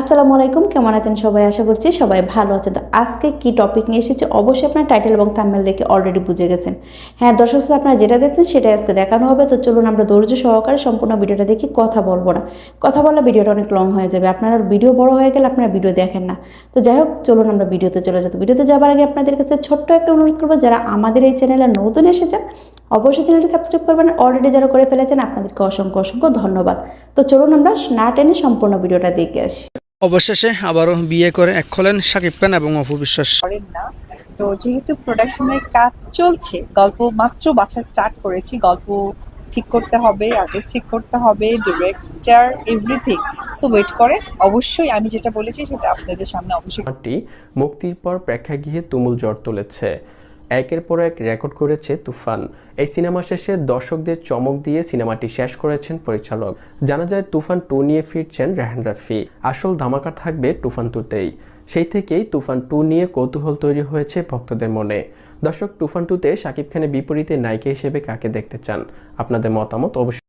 আসসালামু আলাইকুম, কেমন আছেন সবাই? আশা করছি সবাই ভালো আছেন। তো আজকে কি টপিক নিয়ে এসেছে? অবশ্যই আপনার টাইটেল এবং থাম্বনেল দেখে অলরেডি বুঝে গেছেন। হ্যাঁ দর্শক আপনারা যেটা দেখছেন সেটাই আজকে দেখানো হবে। তো চলুন আমরা ধৈর্য সহকারে সম্পূর্ণ ভিডিওটা দেখি কথা বলব না। কথা বললে ভিডিওটা অনেক লং হয়ে যাবে। আপনারা ভিডিও বড় হয়ে গেলে আপনারা ভিডিও দেখেন না। তো যাই হোক, চলুন আমরা ভিডিওতে চলে যাব ভিডিওতে যাবার আগে আপনাদের কাছে ছোট্ট একটা অনুরোধ করব, যারা আমাদের এই চ্যানেলে নতুন এসেছেন, অবশ্যই চ্যানেলটি সাবস্ক্রাইব করবেন। অলরেডি যারা করে ফেলেছেন, আপনাদেরকে অসংখ্য অসংখ্য ধন্যবাদ। তো চলুন আমরা না টেনে সম্পূর্ণ ভিডিওটা দেখে আসি। অবশেষে আবারও বিয়ে করে এক হলেন শাকিব খান এবং অপু বিশ্বাস। করেন না। তো যেহেতু প্রোডাকশনের কাজ চলছে গল্প মাত্র বাছা স্টার্ট করেছি গল্প ঠিক করতে হবে আর্টিস্ট ঠিক করতে হবে ডিরেক্টর এভরিথিং সো ওয়েট করে। অবশ্যই আমি যেটা বলেছি সেটা আপনাদের সামনে অবশ্যই মুক্তির পর প্রেক্ষাগৃহে তুমুল জ্বর তুলেছে। একের পর এক রেকর্ড করেছে তুফান। এই সিনেমা শেষে দর্শকদের চমক দিয়ে সিনেমাটি শেষ করেছেন পরিচালক। জানা যায়, তুফান টু নিয়ে ফিরছেন রেহান রাফি। আসল ধামাকা থাকবে তুফান টুতেই। সেই থেকেই তুফান টু নিয়ে কৌতূহল তৈরি হয়েছে ভক্তদের মনে। দর্শক, তুফান টুতে শাকিব খানের বিপরীতে নায়িকা হিসেবে কাকে দেখতে চান? আপনাদের মতামত অবশ্যই